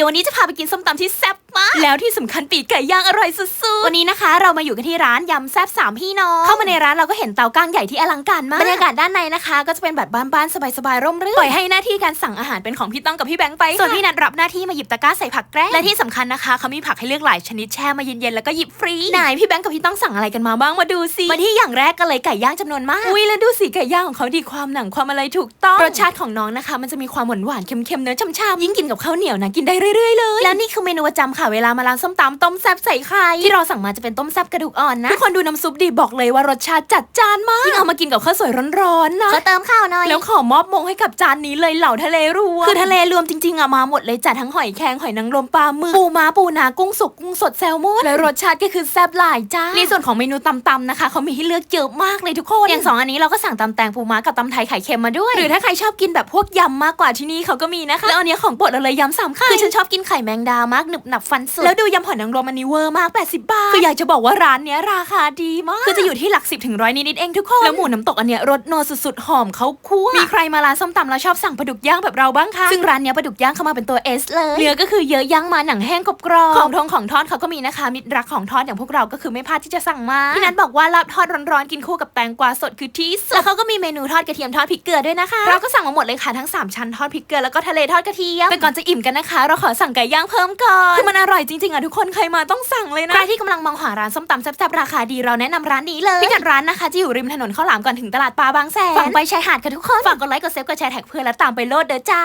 ดี๋ยววันนี้จะพาไปกินส้มตำที่แซ่บมากแล้วที่สำคัญปีกไก่ย่างอร่อยสุดๆ วันนี้นะคะ เรามาอยู่กันที่ร้านยำแซ่บสามพี่น้อง เข้ามาในร้านเราก็เห็นเตาก้างใหญ่ที่อลังการมาก บรรยากาศด้านในนะคะ ก็จะเป็นแบบบ้านๆสบายๆร่มรื่น ปล่อยให้หน้าที่การสั่งอาหารเป็นของพี่ต้องกับพี่แบงค์ไป ส่วนพี่นัดรับหน้าที่มาหยิบตะกร้าใส่ผักแกล้มและที่สำคัญนะคะเขามีผักให้เลือกหลายชนิดแช่มาเย็นๆแล้วก็หยิบฟรีไหนพี่แบงค์กับพี่ต้องสั่งอะไรกันมาบ้างมาดูสิมาที่อย่างแรกก็เลยไก่ย่างจำนวนมาก อุ้ยแล้วดูสิไก่ย่างของเขาดีความหนังความอะไรถูกต้อง รสชาติของน้องนะคะ มันจะมีความหวานหวานๆเค็มๆเนื้อช่ำๆยิ่งกินกับข้าวเหนียวนะกินได้เรื่อยๆเลย แล้วนี่คือเมนูประจำค่ะเวลามาร้านส้มตำต้มแซ่บใส่ไข่ที่เราสั่งมาจะเป็นต้มแซ่บกระดูกอ่อนนะทุกคนดูน้ำซุปดีบอกเลยว่ารสชาติจัดจานมากยิ่งเอามากินกับข้าวสวยร้อนๆนะก็เติมข้าวหน่อยแล้วขอมอบมงให้กับจานนี้เลยเหล่าทะเลรวมคือทะเลรวมจริงๆอะมาหมดเลยจัดทั้งหอยแครงหอยนางรมปลาหมึกปูม้าปูนากุ้งสุกกุ้งสดแซลมอนแล้วรสชาติก็คือแซ่บหลายจ้าในส่วนของเมนูตำๆนะคะเขามีให้เลือกเยอะมากเลยทุกคนอย่างสองอันนี้เราก็สั่งตำแตงปูม้ากับตำไทยไข่เค็มมาด้วย หรือถ้าใครชอบกินแบบพวกยำมากกว่าที่นี่เขาก็มีนะคะแล้วอันเนี้ยของโปรดเราเลยยำสามไข่คือฉันชอบกินไข่แมงดามากหนึบหนับฟันสุด แล้วดูยำหอยนางรมอันนี้เวอร์มาก 80 บาท คืออยากจะบอกว่าร้านเนี้ยราคาดีมาก คือจะอยู่ที่หลักสิบถึงร้อยนิดๆเองทุกคน แล้วหมูน้ำตกอันเนี้ยรสนัวสุดๆ หอมเขาคั่ว มีใครมาร้านส้มตำแล้วชอบสั่งปลาดุกย่างแบบเราบ้างคะ ซึ่งร้านเนี้ยปลาดุกย่างเข้ามาเป็นตัว S เลยเนื้อก็คือเยอะย่างมาหนังแห้งกรอบๆของทงของทอดเขาก็มีนะคะมิตรรักของทอดอย่างพวกเราก็คือไม่พลาดที่จะสั่งมาพี่นัทบอกว่าลาบทอดร้อนๆกินคู่กับแตงกวาสดคือที่สุดแล้วเขาก็มีเมนูทอดกระเทียมทอดพริกเกลือด้วยนะคะเราก็สั่งมาหมดเลยค่ะทั้งสามชั้นทอดพริกเกลือแล้วก็ทะเลทอดกระเทียมแต่ก่อนจะอิ่มกันนะคะ เราขอสั่งไก่ย่างเพิ่มก่อนคือมันอร่อยจริงๆอะทุกคนใครมาต้องสั่งเลยนะ ใครที่กำลังมองหาร้านส้มตำแซ่บๆราคาดีเราแนะนำร้านนี้เลยพิกัดร้านนะคะจะอยู่ริมถนนข้าวหลามก่อนถึงตลาดปลาบางแสนฝั่งไปชายหาดค่ะทุกคน ฝากกดไลค์กดเซฟกดแชร์แท็กเพื่อนแล้วตามไปโลดเด้อจ้า